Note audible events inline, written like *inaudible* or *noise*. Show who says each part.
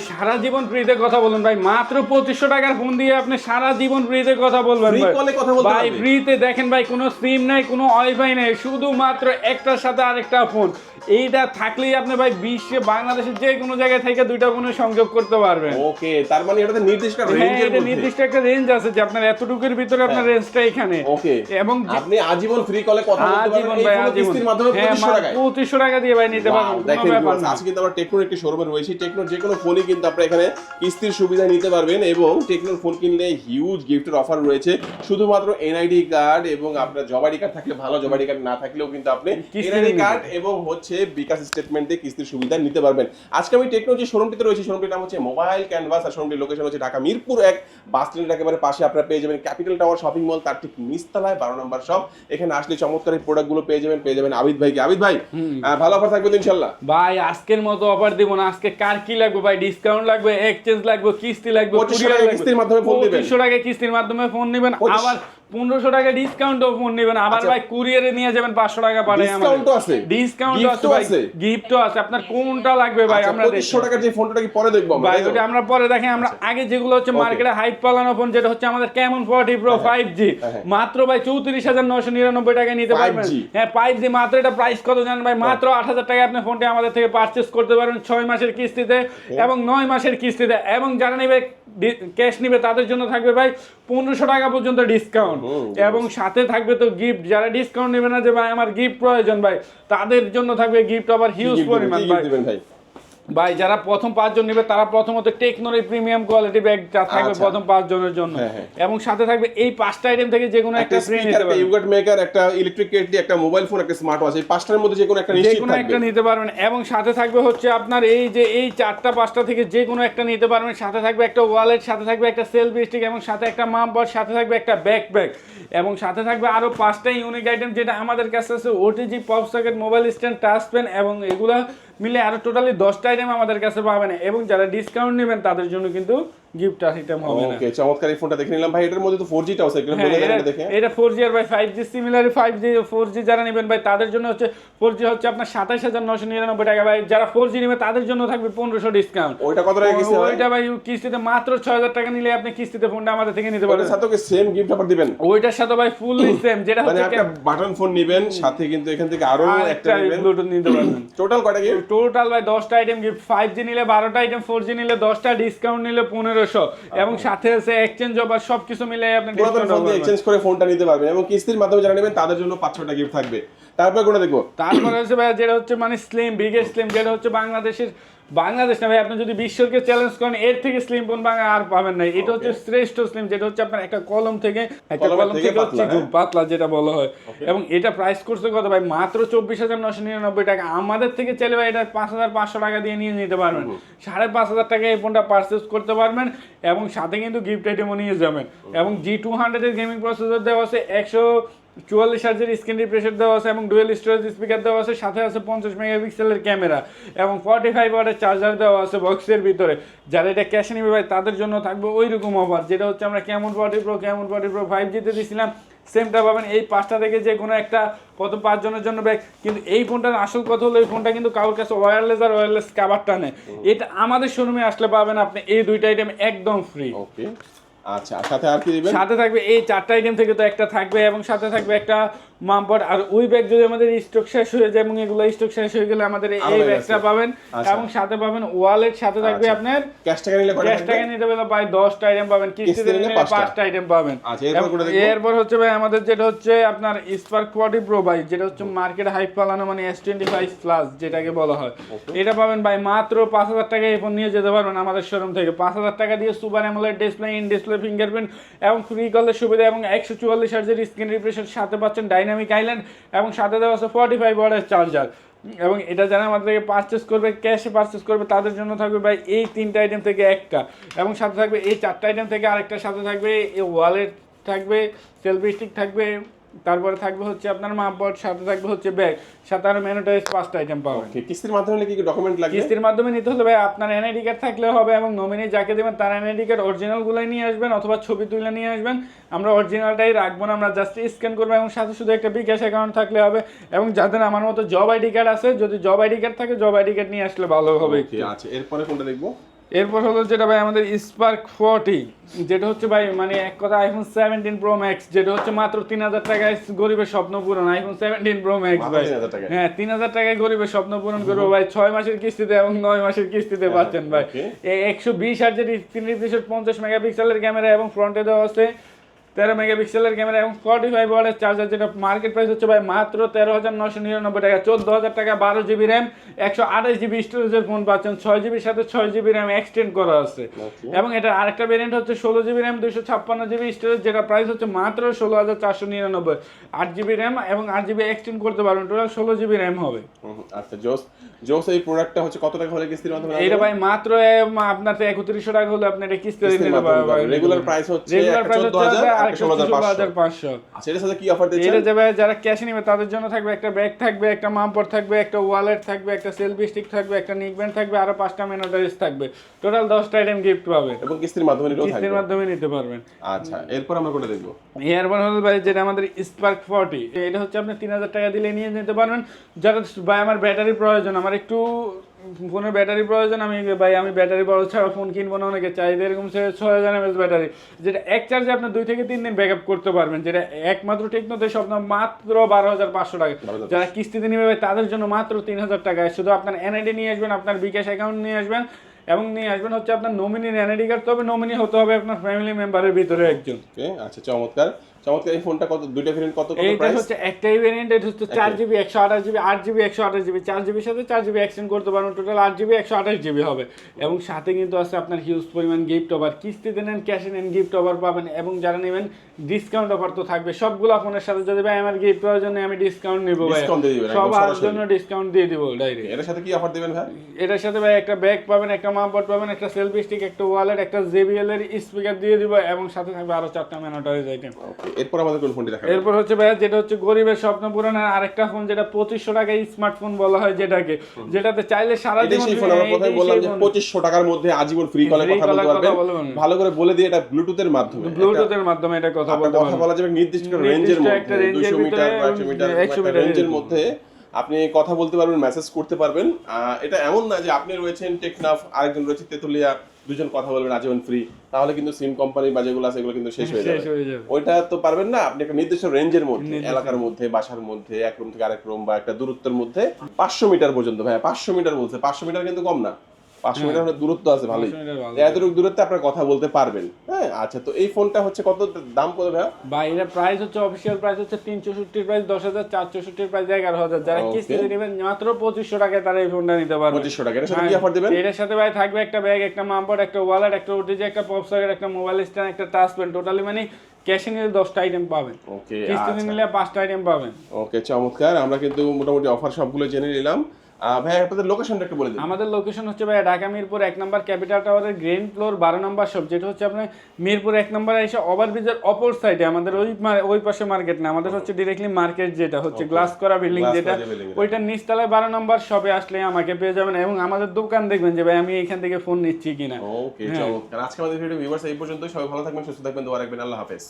Speaker 1: সারা জীবন ফ্রিতে কথা বলুন ভাই মাত্র পঁচিশশো টাকার ফোন দিয়ে আপনি সারা জীবন ফ্রিতে কথা বলবেন ভাই? ফ্রিতে দেখেন ভাই কোনো সিম নাই কোনো ওয়াইফাই নাই শুধুমাত্র একটার সাথে আরেকটা ফোন এইটা থাকলেই আপনি ভাই বিশ্বে বাংলাদেশের যে কোনো জায়গায় থেকে দুইটা ফোনে সংযোগ করতে পারবেন।
Speaker 2: ওকে তার মানে এটাতে নির্দিষ্ট
Speaker 1: হ্যাঁ এটা নির্দিষ্ট একটা রেঞ্জ আছে যে আপনার এতটুকুর ভিতরে আপনার রেঞ্জটা এখানে।
Speaker 2: ওকে
Speaker 1: এবং
Speaker 2: আপনি আজীবন ফ্রি কলে কথা বলতে
Speaker 1: আজীবন
Speaker 2: পারবেন
Speaker 1: আজীবন।
Speaker 2: মাধ্যমে
Speaker 1: হ্যাঁ
Speaker 2: 2500 টাকায়।
Speaker 1: পঁচিশশো টাকা দিয়ে ভাই নিতে পারবেন
Speaker 2: দেখেন আজকে কিন্তু আমরা টেকনোর একটি শোরুমে রয়েছি। টেকনোর যে কোনো ফোনই কিন্তু আপনারা এখানে কিস্তির সুবিধা নিতে পারবেন এবং টেকনোর ফোন কিনলে হিউজ গিফটের অফার রয়েছে। শুধুমাত্র এনআইডি কার্ড এবং আপনার জবাইডি কার্ড থাকলে ভালো জবাইডি কার্ড না থাকলেও কিন্তু আপনি এনআইডি কার্ড এবং হচ্ছে বিকাশ স্টেটমেন্ট দিয়ে কিস্তির সুবিধা নিতে পারবেন। আজকে আমি টেকনো যে শোরুমটিতে রয়েছে শোরুমটির নাম হচ্ছে মোবাইল ক্যানভাস আর শোরুমটির লোকেশন হচ্ছে ঢাকা মিরপুর এক বাস স্ট্যান্ডের একেবারে পাশে আপনারা পেয়ে যাবেন ক্যাপিটাল টাওয়ার শপিং মল তার ঠিক নিচতলায় বারো নম্বর শপ এখানে আসলে চমৎকার এই প্রোডাক্টগুলো পেয়ে যাবেন পেয়ে যাবেন আবিদ ভাইকে। আবিদ ভাই ভালো অফার থাকবে ইনশাল্লাহ
Speaker 1: ভাই আজকের মতো অফার দিব না। আজকে কার কি লাগবে ভাই? ডিসকাউন্ট লাগবে এক্সচেঞ্জ লাগবে কিস্তি লাগবে
Speaker 2: 2500
Speaker 1: courier
Speaker 2: টাকা
Speaker 1: লাগবে।
Speaker 2: কিস্তির মাধ্যমে ফোন দিবেন।
Speaker 1: 2500 টাকা কিস্তির মাধ্যমে ফোন নেবেন আবার পনেরোশো টাকা ডিসকাউন্টও ফোন নেবেন। আবার
Speaker 2: আচ্ছা।
Speaker 1: ভাই কুরিয়ারে নিয়ে যাবেন পাঁচশো টাকা পাঠাই
Speaker 2: Discount-ও আছে?
Speaker 1: ডিসকাউন্ট আছে ভাই।
Speaker 2: আছে?
Speaker 1: গিফটও আছে। আপনার কোনটা লাগবে ভাই? আমরা
Speaker 2: আচ্ছা, পঁচিশশো
Speaker 1: দেখব।
Speaker 2: টাকার যে ফোনটা কি পরে দেখব
Speaker 1: ভাই ওটা আমরা পরে আমরা আগে যেগুলো হচ্ছে মার্কেটে হাইপ পালানো ফোন যেটা হচ্ছে আমাদের কেমন ফর্টি প্রো ফাইভ জি
Speaker 2: হ্যাঁ।
Speaker 1: মাত্র ভাই চৌত্রিশ হাজার নশো নিরানব্বই টাকায় নিতে পারবেন। হ্যাঁ ফাইভ জি মাত্র। এটা প্রাইস কত জানেন ভাই? মাত্র আট হাজার টাকায় আপনি ফোনটি আমাদের থেকে পারচেস করতে পারবেন ছয় মাসের কিস্তিতে এবং নয় মাসের কিস্তিতে। এবং যারা নেবে ক্যাশ নিবে তাদের জন্য থাকবে ভাই পনেরোশো টাকা পর্যন্ত ডিসকাউন্ট এবং সাথে থাকবে তো গিফট যারা ডিসকাউন্ট নেবে না যে ভাই আমার গিফট প্রয়োজন ভাই তাদের জন্য থাকবে গিফট আবার হিউজ পরিমাণ ভাই?
Speaker 2: ভাই
Speaker 1: যারা প্রথম পাঁচজন নেবে তারা প্রথমত টেকনোর এই প্রিমিয়াম কোয়ালিটি ব্যাগটা থাকবে
Speaker 2: আচ্ছা।
Speaker 1: প্রথম পাঁচ জনের জন্য।
Speaker 2: হ্যাঁ, হ্যাঁ।
Speaker 1: এবং সাথে থাকবে এই পাঁচটা আইটেম থেকে যে কোনো
Speaker 2: একটা
Speaker 1: ফ্রি নিতে পারবেন।
Speaker 2: ইউগাট মেকার একটা ইলেকট্রিক কেটলি একটা মোবাইল ফোন একটা স্মার্ট ওয়াচ এই পাঁচটার মধ্যে যে কোনো একটা
Speaker 1: যে
Speaker 2: নিশ্চিত
Speaker 1: কোনো একটা নিতে পারবেন। এবং সাথে থাকবে হচ্ছে আপনার এই যে এই চারটা পাঁচটা থেকে যে কোনো একটা নিতে পারবেন। সাথে থাকবে একটা ওয়ালেট সাথে থাকবে একটা সেলফি স্টিক এবং সাথে একটা মাম বট সাথে থাকবে একটা ব্যাক ব্যাগ এবং সাথে থাকবে আরও পাঁচটা ইউনিক আইটেম যেটা আমাদের কাছে আছে OTG pop socket mobile stand touch pen এবং এগুলা মিলে আরও টোটালি দশটা আইটেম আমাদের কাছে পাবেন এবং যারা ডিসকাউন্ট নেবেন তাদের জন্য কিন্তু গিফট আইটেম হবে না।
Speaker 2: ওকে চমৎকার এই ফোনটা দেখে নিলাম। ভাই এটার মধ্যে তো 4G টাও আছে একটু
Speaker 1: হ্যাঁ,
Speaker 2: বলে দেন
Speaker 1: এটা-
Speaker 2: এটা দেখে।
Speaker 1: এটা ফোর আর ভাই five G similar five G four G যারা নেবেন ভাই তাদের জন্য হচ্ছে ফোর জি হচ্ছে আপনার সাতাশ হাজার নশো নিরানব্বই টাকা ভাই। যারা ফোর জি নেবে তাদের জন্য থাকবে পনেরোশো ডিসকাউন্ট
Speaker 2: ওইটা কত টাকা কিস্তি
Speaker 1: ওইটা ভাই কিস্তিতে মাত্র ছয় হাজার টাকা নিলে আপনি কিস্তিতে ফোনটা আমাদের থেকে নিতে পারবেন।
Speaker 2: সাথে সেম গিফট অফার দিবেন?
Speaker 1: ওইটার সাথে ভাই সেম *coughs* যেটা
Speaker 2: মানে
Speaker 1: হচ্ছে
Speaker 2: একটা বাটন ফোন নেবেন সাথে কিন্তু এখান থেকে আরও একটা নেবেন।
Speaker 1: ব্লুটুথ নিতে পারবেন। *coughs*
Speaker 2: টোটাল কয়টা গিফট
Speaker 1: টোটাল ভাই দশটা আইটেম গিফট ফাইভ জি নিলে বারোটা আইটেম ফোর জি নিলে দশটা ডিসকাউন্ট নিলে পনেরোশো এবং সাথে আছে এক্সচেঞ্জ অফার সবকিছু মিলে আপনি
Speaker 2: এক্সচেঞ্জ করে ফোনটা নিতে পারবেন এবং কিস্তির মাধ্যমে যারা নেবেন তাদের জন্য পাঁচশো টাকা গিফট থাকবে। তারপর কোনটা দেখব?
Speaker 1: তারপরে হচ্ছে ভাই যেটা হচ্ছে মানে স্লিম বিগেস্ট স্লিম যেটা হচ্ছে বাংলাদেশের বাংলাদেশ না ভাই আপনি যদি বিশ্বকে চ্যালেঞ্জ করেন এর থেকে স্লিম ফোন বাংলা আর পাবেন না। এটা হচ্ছে শ্রেষ্ঠ স্লিম যেটা হচ্ছে আপনার একটা কলম থেকে একটা কলম
Speaker 2: থেকে
Speaker 1: হচ্ছে খুব পাতলা যেটা বলা হয়। এবং এটা প্রাইস করছে কত ভাই মাত্র চব্বিশ হাজার নশো নিরানব্বই টাকা। আমাদের থেকে চাইলে ভাই এটা পাঁচ হাজার পাঁচশো টাকা দিয়ে নিয়ে নিতে পারবেন। সাড়ে পাঁচ হাজার টাকা এই ফোনটা পারচেস করতে পারবেন এবং সাথে কিন্তু গিফট আইটেমও নিয়ে যাবেন। এবং জি টু হান্ড্রেডের গেমিং প্রসেসর দেওয়া আছে একশো চুয়াল্লিশ হাজার স্ক্রিন রিফ্রেশার দেওয়া আছে এবং ডুয়েল স্টোরেজ স্পিকার দেওয়া আছে সাথে আছে পঞ্চাশ মেগাপিক্সেলের ক্যামেরা এবং ফর্টি ফাইভ ওয়াটের চার্জার দেওয়া আছে বক্সের ভিতরে। যারা এটা ক্যাশে নেবে ভাই তাদের জন্য থাকবে ওই রকম অফার যেটা হচ্ছে আমরা Camon forty pro Camon forty pro five জিতে দিয়েছিলাম সেমটা পাবেন এই পাঁচটা থেকে যে কোনো একটা প্রথম পাঁচজনের জন্য ব্যাগ। কিন্তু এই ফোনটার আসল কথা হলো এই ফোনটা কিন্তু কারোর কাছে ওয়্যারলেস আর ওয়্যারলেস কাভারটা নেই এটা আমাদের শোরুমে আসলে পাবেন আপনি এই দুইটা আইটেম একদম ফ্রি
Speaker 2: ওকে আচ্ছা সাথে আর কি দিবেন?
Speaker 1: সাথে থাকবে এই চারটা আইটেম থেকে তো একটা থাকবে এবং সাথে থাকবে একটা মামপট আর ওই ব্যাগ যদি আমাদের স্টক শেষ হয়ে যায় এবং এগুলো স্টক শেষ হয়ে গেলে আমাদের এই ব্যাগটা পাবেন
Speaker 2: আচ্ছা।
Speaker 1: এবং সাথে পাবেন ওয়ালেট সাথে থাকবে
Speaker 2: আচ্ছা।
Speaker 1: আপনার
Speaker 2: ক্যাশ টাকা নিলে
Speaker 1: ক্যাশ টাকা নিতে পারলে ভাই দশটা আইটেম পাবেন কিস্তিতে
Speaker 2: নিলে পাঁচটা।
Speaker 1: আইটেম পাবেন।
Speaker 2: আচ্ছা, এরপর
Speaker 1: হচ্ছে ভাই আমাদের যেটা হচ্ছে আপনার স্পার্ক ফর্টি প্রো ভাই যেটা হচ্ছে মার্কেট হাইপ পালানো মানে এস টোয়েন্টি ফাইভ প্লাস যেটাকে বলা হয়। এটা পাবেন ভাই মাত্র পাঁচ হাজার টাকা এই ফোন নিয়ে যেতে পারবেন আমাদের শোরুম থেকে। পাঁচ হাজার টাকা দিয়ে super AMOLED display in display fingerprint এবং ফ্রি কলের সুবিধা এবং একশো চুয়াল্লিশ হার্জের স্ক্রিন রিফ্রেশের সাথে পাচ্ছেন ডাইনামিক আইল্যান্ড এবং সাথে দেওয়া আছে ফর্টি ফাইভ ওয়ার্ডের চার্জার এবং এটা যারা আমাদের থেকে পারচেস করবে ক্যাশে পারচেস করবে, তাদের জন্য থাকবে ভাই এই তিনটা আইটেম থেকে একটা। এবং সাথে থাকবে এই চারটা আইটেম থেকে আরেকটা সাথে থাকবে, এই ওয়ালেট থাকবে সেলফি স্টিক থাকবে তারপরে থাকবে হচ্ছে আপনার মাপবট সাথে থাকবে হচ্ছে ব্যাগ। সাথে আরও ম্যানোটাইজ পাঁচটা আইটেম পাবেন।
Speaker 2: কিস্তির মাধ্যমে কি কি ডকুমেন্ট লাগবে?
Speaker 1: কিস্তির মাধ্যমে নিতে হলে ভাই আপনার এনআইডি কার্ড থাকলে হবে এবং নমিনি যাকে দেবেন তার এনআইডি কার্ড অরিজিনাল গুলাই নিয়ে আসবেন অথবা ছবি তুলে নিয়ে আসবেন। আমরা অরিজিনালটাই রাখব না আমরা জাস্ট স্ক্যান করব এবং সাথে শুধু একটা বিকাশ অ্যাকাউন্ট থাকলে হবে এবং যাদের আমার মতো জব আইডি কার্ড আছে যদি জব আইডি কার্ড থাকে জব আইডি কার্ড নিয়ে আসলে ভালো হবে
Speaker 2: আচ্ছা এরপরে কোনটা দেখব?
Speaker 1: এরপর হলো যেটা ভাই আমাদের স্পার্ক ফোরটি যেটা হচ্ছে ভাই মানে এক কথা আইফোন সেভেন্টিন প্রো ম্যাক্স যেটা হচ্ছে মাত্র তিন হাজার টাকায় গরিবের স্বপ্ন পূরণ। আইফোন সেভেন্টিন প্রো ম্যাক্স ভাই।
Speaker 2: 3,000
Speaker 1: হ্যাঁ তিন হাজার টাকায় গরিবের স্বপ্ন পূরণ করব ভাই। ছয় মাসের কিস্তিতে এবং নয় মাসের কিস্তিতে পাচ্ছেন ভাই। একশো বিশ আর যেটি তিরিশ পঞ্চাশ মেগাপিক্সেলের ক্যামেরা এবং ফ্রন্টে দেওয়া আছে। তেরো মেগাপিক্সেলের ক্যামেরা এবং ফর্টি ফাইভ ওয়ার্ডের চার্জার যেটা মার্কেট প্রাইস হচ্ছে ভাই মাত্র তেরো হাজার নশো নিরানব্বই টাকা। চোদ্দ হাজার টাকা বারো জিবি র্যাম একশো আঠাশ জিবি স্টোরেজের ফোন পাচ্ছেন ছয় জিবির সাথে ছয় জিবি র্যাম এক্সটেন্ড করা আছে। এবং এটা আরেকটা ভেরিয়েন্ট হচ্ছে ষোলো জিবি র্যাম দুশো ছাপ্পান্ন জিবি স্টোরেজ যেটা প্রাইস হচ্ছে মাত্র ষোলো হাজার চারশো নিরানব্বই। আট জিবি র্যাম এবং আট জিবি এক্সটেন্ড করতে পারবেন। টোটাল ষোলো জিবি র্যাম হবে।
Speaker 2: আচ্ছা জোস জোস এই প্রোডাক্টটা হচ্ছে কত টাকা হলে কিস্তির মাধ্যমে
Speaker 1: এটা ভাই মাত্র আপনার তো একত্রিশশো টাকা হলে আপনি এটা নিতে পারবেন।
Speaker 2: রেগুলার প্রাইস হচ্ছে
Speaker 1: রেগুলার প্রাইস হচ্ছে
Speaker 2: 14,000
Speaker 1: আর
Speaker 2: আর ষোলো হাজার
Speaker 1: ষোলো
Speaker 2: পাঁচশো।
Speaker 1: হাজার পাঁচশো।
Speaker 2: আচ্ছা সাথে কি অফার দিচ্ছেন?
Speaker 1: এটা যাবে যারা ক্যাশে নেবে তাদের জন্য থাকবে একটা ব্যাগ থাকবে একটা মাম্পর থাকবে একটা ওয়ালেট থাকবে একটা সেলফি স্টিক থাকবে একটা নিকব্যান্ড থাকবে আরও পাঁচটা মেনোটারিজ থাকবে। টোটাল দশটা আইটেম গিফট পাবে।
Speaker 2: এবং কিস্তির মাধ্যমে
Speaker 1: কিস্তির মাধ্যমে নিতে পারবেন।
Speaker 2: আচ্ছা এরপর আমরা কোনটা দেখব?
Speaker 1: হল ভাই যেটা আমাদের স্পার্ক ফর্টি এটা হচ্ছে আপনি তিন হাজার টাকা দিলে নিয়ে নিতে পারবেন। যারা ভাই আমার ব্যাটারি প্রয়োজন আমার একটু ফোনের ব্যাটারি প্রয়োজন আমি ভাই আমি ব্যাটারি বড় ছাড়া ফোন কিনবো না অনেকে চাহিদা এরকম সে ছয় হাজার এমএস ব্যাটারি যেটা এক চার্জে আপনি দুই থেকে তিন দিন ব্যাকআপ করতে পারবেন যেটা একমাত্র টেকনোতে স্বপ্ন মাত্র বারো হাজার পাঁচশো টাকা। যারা কিস্তিতে নেবে ভাই তাদের জন্য মাত্র তিন হাজার টাকা। শুধু আপনার এনআইডি নিয়ে আসবেন আপনার বিকাশ অ্যাকাউন্ট নিয়ে আসবেন এবং নিয়ে আসবেন হচ্ছে আপনার নমিনির এনআইডি কার্ড তবে নমিনি হতে হবে আপনার ফ্যামিলি মেম্বারের ভিতরে একজন।
Speaker 2: আচ্ছা চমৎকার। চমৎকার এই ফোনটা কত দুইটা ভেরিয়েন্ট কত কত প্রাইস
Speaker 1: হচ্ছে একটাই ভেরিয়েন্ট এটা হচ্ছে চার জিবি একশো আঠাশ জিবি আট জিবি একশো আঠাশ জিবি চার জিবির সাথে চার জিবি এক্সটেন্ড করতে পারবেন টোটাল আট জিবি একশো আঠাশ জিবি হবে। এবং সাথে কিন্তু আছে আপনার হিউজ পরিমাণ গিফট অফার কিস্তিতে নেন ক্যাশে নেন গিফট অফার পাবেন এবং যারা নেবেন ডিসকাউন্ট অফার তো থাকবে। সবগুলো ফোনের সাথে যদি ভাই আমার গিফট প্রয়োজন নেই আমি ডিসকাউন্ট নিবো ভাই। সবার জন্য ডিসকাউন্ট দিয়ে দিব ডাইরেক্ট
Speaker 2: এটার সাথে কি অফার দিবেন ভাই?
Speaker 1: এটার সাথে ভাই একটা ব্যাগ পাবেন একটা মামপট পাবেন একটা সেলফি স্টিক একটা ওয়ালেট একটা জেবিএল এর স্পিকার দিয়ে দিব এবং সাথে থাকবে আরও চারটা ম্যানোটারিজ আইটেম
Speaker 2: এরপর আমাদের কোন ফোনটি দেখাবেন?
Speaker 1: এরপর হচ্ছে ভাইয়া যেটা হচ্ছে গরিবের স্বপ্ন পূরণের আরেকটা ফোন যেটা পঁচিশশো টাকায় স্মার্টফোন বলা হয় যেটাকে। যেটাতে চাইলে সারা জীবন
Speaker 2: ফোন আমরা প্রথমে বললাম যে পঁচিশশো টাকার মধ্যে আজীবন ফ্রি কলে কথা বলতে পারবেন। ভালো করে বলে দিয়ে এটা ব্লুটুথের মাধ্যমে।
Speaker 1: ব্লুটুথের মাধ্যমে এটা কথা বলতে
Speaker 2: কথা বলা যাবে নির্দিষ্ট রেঞ্জের মধ্যে 200 মিটার
Speaker 1: ভিতরে
Speaker 2: 100 মিটার
Speaker 1: 100
Speaker 2: একটা রেঞ্জের মধ্যে আপনি কথা বলতে পারবেন মেসেজ করতে পারবেন। এটা এমন না যে আপনি রয়েছেন টেকনাফ আরেকজন রয়েছে তেতুলিয়া দুজন কথা বলবেন আজীবন ফ্রি তাহলে কিন্তু সিম কোম্পানি বা যেগুলো আছে এগুলো কিন্তু শেষ হয়ে যাবে। ওইটা তো পারবেন না আপনি একটা নির্দিষ্ট রেঞ্জের মধ্যে এলাকার মধ্যে বাসার মধ্যে এক রুম থেকে আরেক রুম বা একটা দূরত্বের মধ্যে পাঁচশো মিটার পর্যন্ত ভাই পাঁচশো মিটার বলছে। পাঁচশো মিটার কিন্তু কম না। পাঁচশো মিটার দূরত্ব আছে ভালোই।
Speaker 1: 500 মিটার ভালো।
Speaker 2: এতটুকু দূরত্বে আপনার কথা বলতে পারবেন। হ্যাঁ আচ্ছা তো এই ফোনটা হচ্ছে কত দাম কত ভাইয়া?
Speaker 1: বা এর প্রাইস হচ্ছে অফিসিয়াল প্রাইস হচ্ছে তিন চৌষট্টির প্রাইস দশ হাজার চার চৌষট্টির প্রাইস এগারো হাজার যারা. কিস্তিতে নেবেন মাত্র পঁচিশশো টাকায় তারা এই ফোনটা নিতে পারবে।
Speaker 2: পঁচিশশো টাকা এটার সাথে কি অফার দেবেন?
Speaker 1: এটার সাথে ভাই থাকবে একটা ব্যাগ একটা মাম্পট একটা ওয়ালেট একটা ওটিজি একটা পপ সকেট একটা মোবাইল স্ট্যান্ড একটা টাচ পেন টোটালি মানে ক্যাশে নিলে দশটা আইটেম পাবেন।
Speaker 2: ওকে
Speaker 1: কিস্তিতে
Speaker 2: আচ্ছা।
Speaker 1: নিলে পাঁচটা আইটেম পাবেন।
Speaker 2: ওকে চমৎকার। আমরা কিন্তু মোটামুটি অফার সবগুলো জেনে নিলাম। ভাই আপনাদের লোকেশনটা একটু বলে দিন।
Speaker 1: আমাদের লোকেশন হচ্ছে ভাই ঢাকা মিরপুর এক নম্বর ক্যাপিটাল টাওয়ারের গ্রেন ফ্লোর বারো নম্বর শপ যেটা হচ্ছে আপনার মিরপুর এক নম্বরে এসে ওভারব্রিজের অপর সাইডে আমাদের ওই ওই পাশে মার্কেট না আমাদের হচ্ছে ডিরেক্টলি মার্কেট যেটা হচ্ছে গ্লাস করা বিল্ডিং যেটা
Speaker 2: building
Speaker 1: নিচতলায় বারো নম্বর শপে আসলে আমাকে পেয়ে যাবেন এবং আমাদের দোকান দেখবেন যে ভাই আমি এখান থেকে ফোন নিচ্ছি কিনা।
Speaker 2: ওকে চমৎকার। আজকে আমাদের ভিডিও ভিউয়ার্স এই পর্যন্ত সবাই ভালো থাকবেন সুস্থ থাকবেন দোয়া রাখবেন। আল্লাহ হাফেজ।